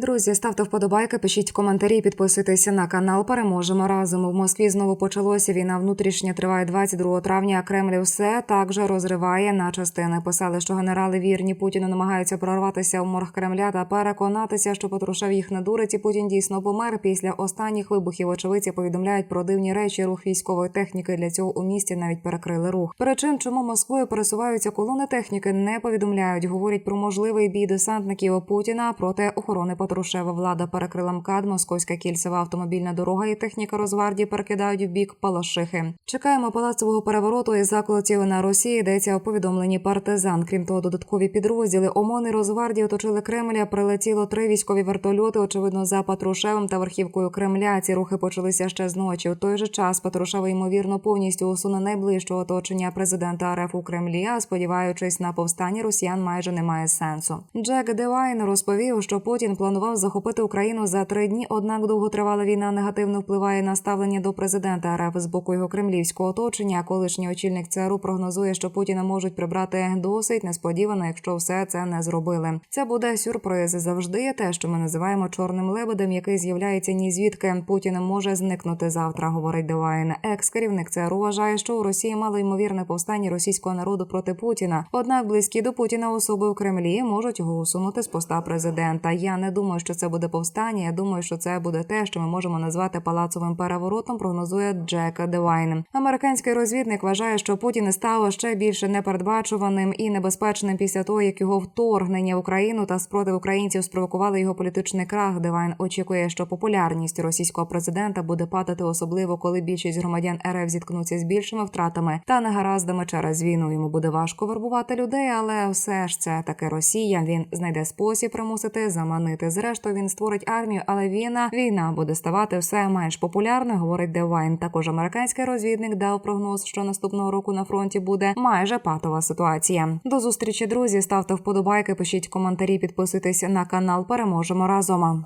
Друзі, ставте вподобайки, пишіть коментарі, підписуйтеся на канал. Переможемо разом. В Москві знову почалося війна. Внутрішня триває 22 травня. а Кремль все також розриває на частини. Писали, що генерали вірні Путіну намагаються прорватися в морг Кремля та переконатися, що Патрушев їх не дурить. Путін дійсно помер. Після останніх вибухів очевидці повідомляють про дивні речі. Рух військової техніки для цього у місті навіть перекрили рух. Причин, чому Москвою пересуваються колони техніки, не повідомляють. Говорять про можливий бій десантників Путіна проти охорони Патрушева. Влада перекрила МКАД, Московська кільцева автомобільна дорога і техніка Розвардії перекидають в бік Палашихи. Чекаємо палацового перевороту і заколотів на Росії. Йдеться у повідомленні партизан. Крім того, додаткові підрозділи ОМОН і Розвардії оточили Кремля. Прилетіло три військові вертольоти. Очевидно, за Патрушевим та верхівкою Кремля. Ці рухи почалися ще з ночі. У той же час Патрушева ймовірно повністю усуне найближчого оточення президента РФ у Кремлі. А сподіваючись на повстання росіян, майже немає сенсу. Джек Девайн розповів, що Путін планував захопити Україну за три дні. Однак довготривала війна негативно впливає на ставлення до президента РФ з боку його кремлівського оточення. Колишній очільник ЦРУ прогнозує, що Путіна можуть прибрати досить несподівано, якщо все це не зробили. Це буде сюрприз. Завжди те, що ми називаємо чорним лебедем, який з'являється ні звідки. Путін може зникнути завтра. Говорить Девайн. Екс-керівник ЦРУ вважає, що у Росії мало ймовірне повстання російського народу проти Путіна. Однак близькі до Путіна особи в Кремлі можуть його усунути з поста президента. Я не думаю, що це буде повстання. Я думаю, що це буде те, що ми можемо назвати палацовим переворотом. Прогнозує Джек Девайн. Американський розвідник вважає, що Путін став ще більше непередбачуваним і небезпечним після того, як його вторгнення в Україну та спротив українців спровокували його політичний крах. Девайн очікує, що популярність російського президента буде падати, особливо коли більшість громадян РФ зіткнуться з більшими втратами та негараздами через війну. Йому буде важко вербувати людей, але все ж це таки Росія. Він знайде спосіб примусити заманити. Зрештою він створить армію, але війна війна буде ставати все менш популярною. Говорить Девайн. Також американський розвідник дав прогноз, що наступного року на фронті буде майже патова ситуація. До зустрічі, друзі. Ставте вподобайки, пишіть коментарі, підписуйтесь на канал. Переможемо разом.